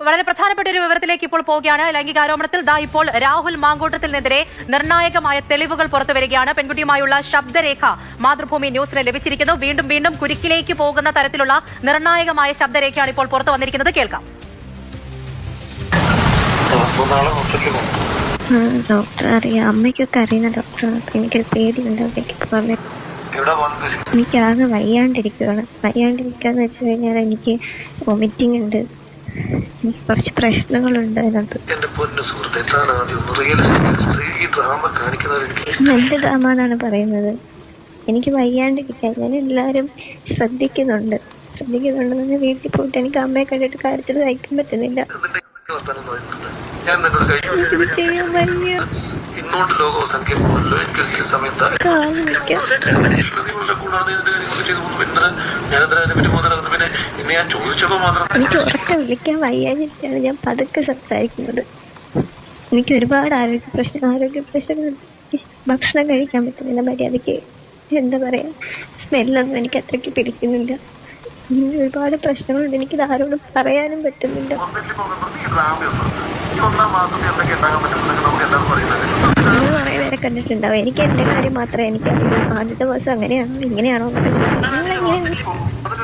വളരെ പ്രധാനപ്പെട്ട ഒരു വിവരത്തിലേക്ക് ഇപ്പോൾ പോവുകയാണ്. ലൈംഗികാരോപണത്തിൽ ദാ ഇപ്പോൾ രാഹുൽ മാങ്കോട്ടത്തിനെതിരെ നിർണായകമായ തെളിവുകൾ പുറത്തു വരികയാണ്. പെൺകുട്ടിയുമായുള്ള ശബ്ദരേഖ മാതൃഭൂമി ന്യൂസിന് ലഭിച്ചിരിക്കുന്നു. വീണ്ടും വീണ്ടും കുരുക്കിലേക്ക് പോകുന്ന തരത്തിലുള്ള നിർണായകമായ ശബ്ദരേഖയാണ് ഇപ്പോൾ പുറത്തു വന്നിരിക്കുന്നത്. കേൾക്കാം. ഡോക്ടർ അറിയാം. അമ്മയ്ക്കൊക്കെ അറിയുന്ന ഡോക്ടറാണ് അപ്പൊ എനിക്കൊരു പേടിയുണ്ട്. അമ്മയ്ക്ക് എനിക്കാകെ വയ്യാണ്ടിരിക്കുകയാണ് വയ്യാണ്ടിരിക്കുകയെന്ന് വെച്ച് കഴിഞ്ഞാൽ എനിക്ക് വൊമിറ്റിംഗ് ഉണ്ട്. എനിക്ക് കുറച്ച് പ്രശ്നങ്ങളുണ്ട് അതിനകത്ത്. എന്റെ പൊന്നു സുഹൃത്ത് എന്താണ് ആദ്യം റിയലിസ്റ്റിക് ഈ ഡ്രാമ എന്നാണ് പറയുന്നത്? എനിക്ക് വയ്യാണ്ടിരിക്കാൻ ഞാൻ എല്ലാരും ശ്രദ്ധിക്കുന്നുണ്ട്. ശ്രദ്ധിക്കുന്നുണ്ട് വീട്ടിൽ പോയിട്ട് എനിക്ക് അമ്മയെ കണ്ടിട്ട് കാര്യത്തിൽ സഹിക്കാൻ പറ്റുന്നില്ല. ഞാൻ ചെയ്യാൻ വയ്യ? ലോകം അവസാനിക്കാൻ പോകുമല്ലോ എനിക്ക് ഒരിക്കലും സമയത്ത് കാൽ പിന്നെ ഇന്ന് ഞാൻ മാത്രം എനിക്ക് ഉറക്കം വിളിക്കാൻ വയ്യാഞ്ഞിട്ടാണ് ഞാൻ പതുക്കെ സംസാരിക്കുന്നത്. എനിക്ക് ഒരുപാട് ആരോഗ്യ പ്രശ്നം ആരോഗ്യ പ്രശ്നങ്ങൾ എനിക്ക് ഭക്ഷണം കഴിക്കാൻ പറ്റുന്നില്ല മര്യാദയ്ക്ക് എന്താ പറയുക സ്മെല്ലൊന്നും എനിക്ക് അത്രയ്ക്ക് പിടിക്കുന്നില്ല. ഇങ്ങനെ ഒരുപാട് പ്രശ്നങ്ങളുണ്ട്. എനിക്കിത് ആരോടും പറയാനും പറ്റുന്നില്ല. നിങ്ങൾ കുറേ പേരെ കണ്ടിട്ടുണ്ടാവും. എനിക്ക് എന്റെ കാര്യം മാത്രമേ എനിക്ക് ആദ്യത്തെ മാസം അങ്ങനെയാണോ ഇങ്ങനെയാണോ എന്നൊക്കെ ചോദിച്ചു നിങ്ങളെങ്ങനെ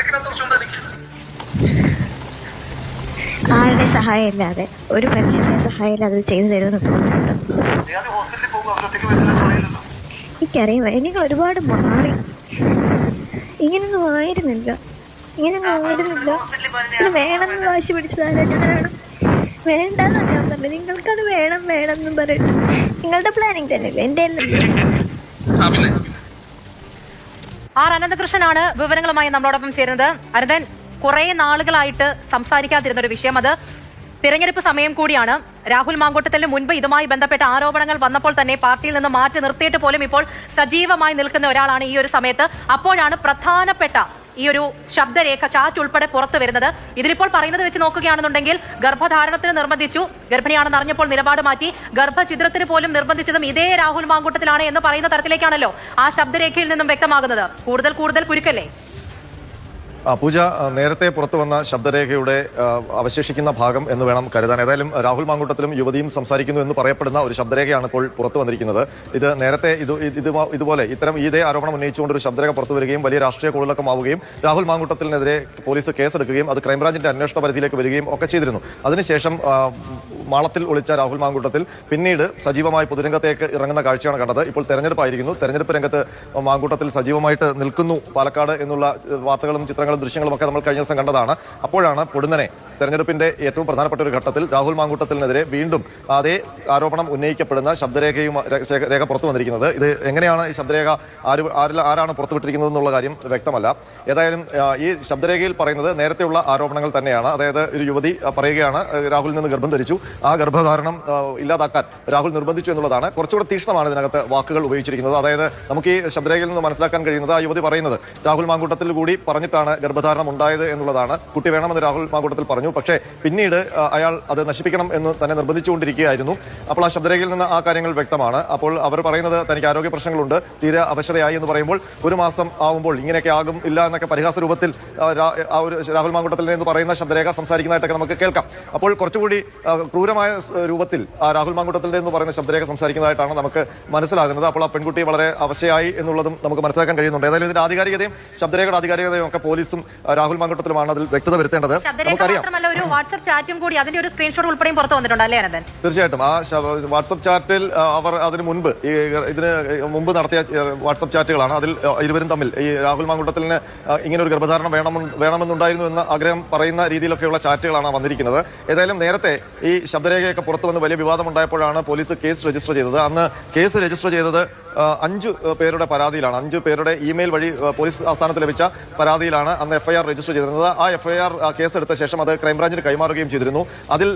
ആരുടെ സഹായം ഇല്ലാതെ ഒരു മനുഷ്യന്റെ സഹായം ഇല്ലാതെ ഇത് ചെയ്തു തരുമെന്ന് തോന്നുന്നുണ്ട്. എനിക്കറിയാം എനിക്ക് ഒരുപാട് മാറി. ഇങ്ങനൊന്നും ആയിരുന്നില്ല. ഇങ്ങനൊന്നും ആയിരുന്നില്ല. ഇത് വേണമെന്ന് വാശി പിടിച്ചതാണ് ഞാനാണ്. വേണ്ടെന്നാ ഞാൻ പറഞ്ഞത്. നിങ്ങൾക്കത് വേണം വേണം എന്നും പറഞ്ഞിട്ട്. നിങ്ങളുടെ പ്ലാനിങ് തന്നെ എന്റെ ആർ അനന്തകൃഷ്ണനാണ് വിവരങ്ങളുമായി നമ്മളോടൊപ്പം ചേരുന്നത്. അനന്തൻ കുറെ നാളുകളായിട്ട് സംസാരിക്കാതിരുന്ന ഒരു വിഷയം അത്. തിരഞ്ഞെടുപ്പ് സമയം കൂടിയാണ്. രാഹുൽ മാങ്കോട്ടത്തിന് മുൻപ് ഇതുമായി ബന്ധപ്പെട്ട ആരോപണങ്ങൾ വന്നപ്പോൾ തന്നെ പാർട്ടിയിൽ നിന്ന് മാറ്റി നിർത്തിയിട്ട് പോലും ഇപ്പോൾ സജീവമായി നിൽക്കുന്ന ഒരാളാണ് ഈ ഒരു സമയത്ത്. അപ്പോഴാണ് പ്രധാനപ്പെട്ട ഈ ഒരു ശബ്ദരേഖ ചാറ്റ് ഉൾപ്പെടെ പുറത്തു വരുന്നത്. ഇതിലിപ്പോൾ പറയുന്നത് വെച്ച് നോക്കുകയാണെന്നുണ്ടെങ്കിൽ ഗർഭധാരണത്തിന് നിർബന്ധിച്ചു. ഗർഭിണിയാണെന്ന് അറിഞ്ഞപ്പോൾ നിലപാട് മാറ്റി. ഗർഭഛിദ്രത്തിന് പോലും നിർബന്ധിച്ചതും ഇതേ രാഹുൽ മാങ്കൂട്ടത്തിലാണ് എന്ന് പറയുന്ന തരത്തിലേക്കാണല്ലോ ആ ശബ്ദരേഖയിൽ നിന്നും വ്യക്തമാകുന്നത്. കൂടുതൽ കൂടുതൽ കുരുക്കല്ലേ? പൂജ നേരത്തെ പുറത്തു വന്ന ശബ്ദരേഖയുടെ അവശേഷിക്കുന്ന ഭാഗം എന്ന് വേണം കരുതാൻ. ഏതായാലും രാഹുൽ മാങ്കൂട്ടത്തിലും യുവതിയും സംസാരിക്കുന്നു എന്ന് പറയപ്പെടുന്ന ഒരു ശബ്ദരേഖയാണ് ഇപ്പോൾ പുറത്തു വന്നിരിക്കുന്നത്. ഇത് നേരത്തെ ഇത് ഇത് ഇതുപോലെ ഇത്തരം ഇതേ ആരോപണം ഉന്നയിച്ചുകൊണ്ട് ഒരു ശബ്ദരേഖ പുറത്തു വരികയും വലിയ രാഷ്ട്രീയ കൂടുതലക്കമാവുകയും രാഹുൽ മാങ്കൂട്ടത്തിനെതിരെ പോലീസ് കേസെടുക്കുകയും അത് ക്രൈംബ്രാഞ്ചിന്റെ അന്വേഷണ പരിധിയിലേക്ക് വരികയും ഒക്കെ ചെയ്തിരുന്നു. അതിനുശേഷം മാളത്തിൽ ഒളിച്ച രാഹുൽ മാങ്കൂട്ടത്തിൽ പിന്നീട് സജീവമായി പൊതുരംഗത്തേക്ക് ഇറങ്ങുന്ന കാഴ്ചയാണ് കണ്ടത്. ഇപ്പോൾ തെരഞ്ഞെടുപ്പായിരിക്കുന്നു. തെരഞ്ഞെടുപ്പ് രംഗത്ത് മാങ്കൂട്ടത്തിൽ സജീവമായിട്ട് നിൽക്കുന്നു പാലക്കാട് എന്നുള്ള വാർത്തകളും ചിത്രങ്ങളും ദൃശ്യങ്ങളും ഒക്കെ നമ്മൾ കഴിഞ്ഞ ദിവസം കണ്ടതാണ്. അപ്പോഴാണ് പൊടുന്നനെ തെരഞ്ഞെടുപ്പിന്റെ ഏറ്റവും പ്രധാനപ്പെട്ട ഒരു ഘട്ടത്തിൽ രാഹുൽ മാങ്കൂട്ടത്തിനെതിരെ വീണ്ടും അതേ ആരോപണം ഉന്നയിക്കപ്പെടുന്ന ശബ്ദരേഖയും രേഖ- പുറത്തു വന്നിരിക്കുന്നത്. ഇത് എങ്ങനെയാണ് ഈ ശബ്ദരേഖ ആര് ആരാണ് പുറത്തുവിട്ടിരിക്കുന്നത് എന്നുള്ള കാര്യം വ്യക്തമല്ല. ഏതായാലും ഈ ശബ്ദരേഖയിൽ പറയുന്നത് നേരത്തെയുള്ള ആരോപണങ്ങൾ തന്നെയാണ്. അതായത് ഒരു യുവതി പറയുകയാണ് രാഹുലിൽ നിന്ന് ഗർഭം ധരിച്ചു. ആ ഗർഭധാരണം ഇല്ലാതാക്കാൻ രാഹുൽ നിർബന്ധിച്ചു എന്നുള്ളതാണ്. കുറച്ചുകൂടെ തീക്ഷ്ണമാണ് ഇതിനകത്ത് വാക്കുകൾ ഉപയോഗിച്ചിരിക്കുന്നത്. അതായത് നമുക്ക് ഈ ശബ്ദരേഖയിൽ നിന്ന് മനസ്സിലാക്കാൻ കഴിയുന്നത് ആ യുവതി പറയുന്നത് രാഹുൽ മാങ്കൂട്ടത്തിൽ കൂടി പറഞ്ഞിട്ടാണ് ഗർഭധാരണം ഉണ്ടായത് എന്നുള്ളതാണ്. കുട്ടി വേണമെന്ന് രാഹുൽ മാങ്കൂട്ടത്തിൽ പറഞ്ഞു. പക്ഷേ പിന്നീട് അയാൾ അത് നശിപ്പിക്കണം എന്ന് തന്നെ നിർബന്ധിച്ചുകൊണ്ടിരിക്കുകയായിരുന്നു. അപ്പോൾ ആ ശബ്ദരേഖയിൽ നിന്ന് ആ കാര്യങ്ങൾ വ്യക്തമാണ്. അപ്പോൾ അവർ പറയുന്നത് തനിക്ക് ആരോഗ്യ പ്രശ്നങ്ങളുണ്ട് തീരെ അവശതയായി എന്ന് പറയുമ്പോൾ ഒരു മാസം ആവുമ്പോൾ ഇങ്ങനെയൊക്കെ ആകും ഇല്ല എന്നൊക്കെ പരിഹാസ രൂപത്തിൽ ആ, ഒരു രാഹുൽ മാങ്കുട്ടത്തിൽ എന്ന് പറയുന്ന ശബ്ദരേഖ സംസാരിക്കുന്നതായിട്ടൊക്കെ നമുക്ക് കേൾക്കാം. അപ്പോൾ കുറച്ചുകൂടി ക്രൂരമായ രൂപത്തിൽ ആ രാഹുൽ മാങ്കുട്ടത്തിൽ എന്ന് പറയുന്ന ശബ്ദരേഖ സംസാരിക്കുന്നതായിട്ടാണ് നമുക്ക് മനസ്സിലാകുന്നത്. അപ്പോൾ ആ പെൺകുട്ടി വളരെ അവശയായി എന്നുള്ളതും നമുക്ക് മനസ്സിലാക്കാൻ കഴിയുന്നുണ്ട്. ഏതായാലും ഇതിന്റെ ആധികാരികതയും ശബ്ദരേഖയുടെ ആധികാരികതയും ഒക്കെ പോലീസും രാഹുൽ മാങ്കുട്ടത്തിലുമാണ് അതിൽ വ്യക്തത വരുത്തേണ്ടത്. നമുക്കറിയാം. മാത്രമല്ല ഒരു വാട്സ്ആപ്പ് ചാറ്റും കൂടി അതിന്റെ ഒരു സ്ക്രീൻഷോട്ട് ഉൾപ്പെടെയും പുറത്തു വന്നിട്ടുണ്ട് അല്ലേ അനന്തൻ? തീർച്ചയായിട്ടും. ആ വാട്സ്ആപ്പ് ചാറ്റിൽ അവർ അതിന് മുൻപ് ഇതിന് മുമ്പ് നടത്തിയ വാട്സ്ആപ്പ് ചാറ്റുകളാണ് അതിൽ ഇരുവരും തമ്മിൽ. ഈ രാഹുൽ മാങ്കൂട്ടത്തിന് ആ, ഇങ്ങനെ ഒരു ഗർഭധാരണം വേണം വേണമെന്നുണ്ടായിരുന്നു എന്ന ആഗ്രഹം പറയുന്ന രീതിയിലൊക്കെയുള്ള ചാറ്റുകളാണ് വന്നിരിക്കുന്നത്. ഏതായാലും നേരത്തെ ഈ ശബ്ദരേഖയൊക്കെ പുറത്തു വന്ന് വലിയ വിവാദം വിവാദമുണ്ടായപ്പോഴാണ് പോലീസ് കേസ് രജിസ്റ്റർ ചെയ്തത്. അന്ന് കേസ് രജിസ്റ്റർ ചെയ്തത് അഞ്ച് പേരുടെ പരാതിയിലാണ്. അഞ്ച് പേരുടെ ഇമെയിൽ വഴി പോലീസ് ആസ്ഥാനത്ത് ലഭിച്ച പരാതിയിലാണ് അന്ന് എഫ്ഐആർ രജിസ്റ്റർ ചെയ്തിരുന്നത്. ആ എഫ്ഐആർ കേസെടുത്ത ശേഷം അത് ക്രൈംബ്രാഞ്ചിന് കൈമാറുകയും ചെയ്തിരുന്നു. അതിൽ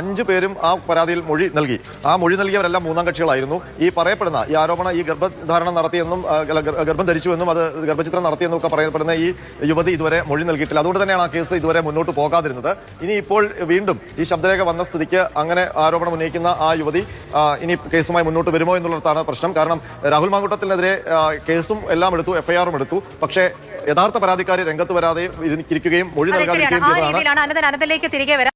അഞ്ചു പേരും ആ പരാതിയിൽ മൊഴി നൽകി. ആ മൊഴി നൽകിയവരെല്ലാം മൂന്നാം കക്ഷികളായിരുന്നു. ഈ പറയപ്പെടുന്ന ഈ ആരോപണ ഈ ഗർഭധാരണം നടത്തിയെന്നും ഗർഭം ധരിച്ചുവെന്നും അത് ഗർഭചിത്രം നടത്തിയെന്നും ഒക്കെ പറയപ്പെടുന്ന ഈ യുവതി ഇതുവരെ മൊഴി നൽകിയിട്ടില്ല. അതുകൊണ്ട് തന്നെയാണ് ആ കേസ് ഇതുവരെ മുന്നോട്ട് പോകാതിരുന്നത്. ഇനി ഇപ്പോൾ വീണ്ടും ഈ ശബ്ദരേഖ വന്ന സ്ഥിതിക്ക് അങ്ങനെ ആരോപണം ഉന്നയിക്കുന്ന ആ യുവതി ഇനി കേസുമായി മുന്നോട്ട് വരുമോ എന്നുള്ളതാണ് പ്രശ്നം. കാരണം രാഹുൽ മാങ്കുട്ടത്തിനെതിരെ കേസും എല്ലാം എടുത്തു എഫ്ഐആറും എടുത്തു. പക്ഷേ യഥാർത്ഥ പരാതിക്കാരെ രംഗത്ത് വരാതെ ഇരിക്കുകയും മൊഴി നൽകാതിരിക്കുകയും ചെയ്തതാണ്. അനന്തൻ തിരികെ വരാം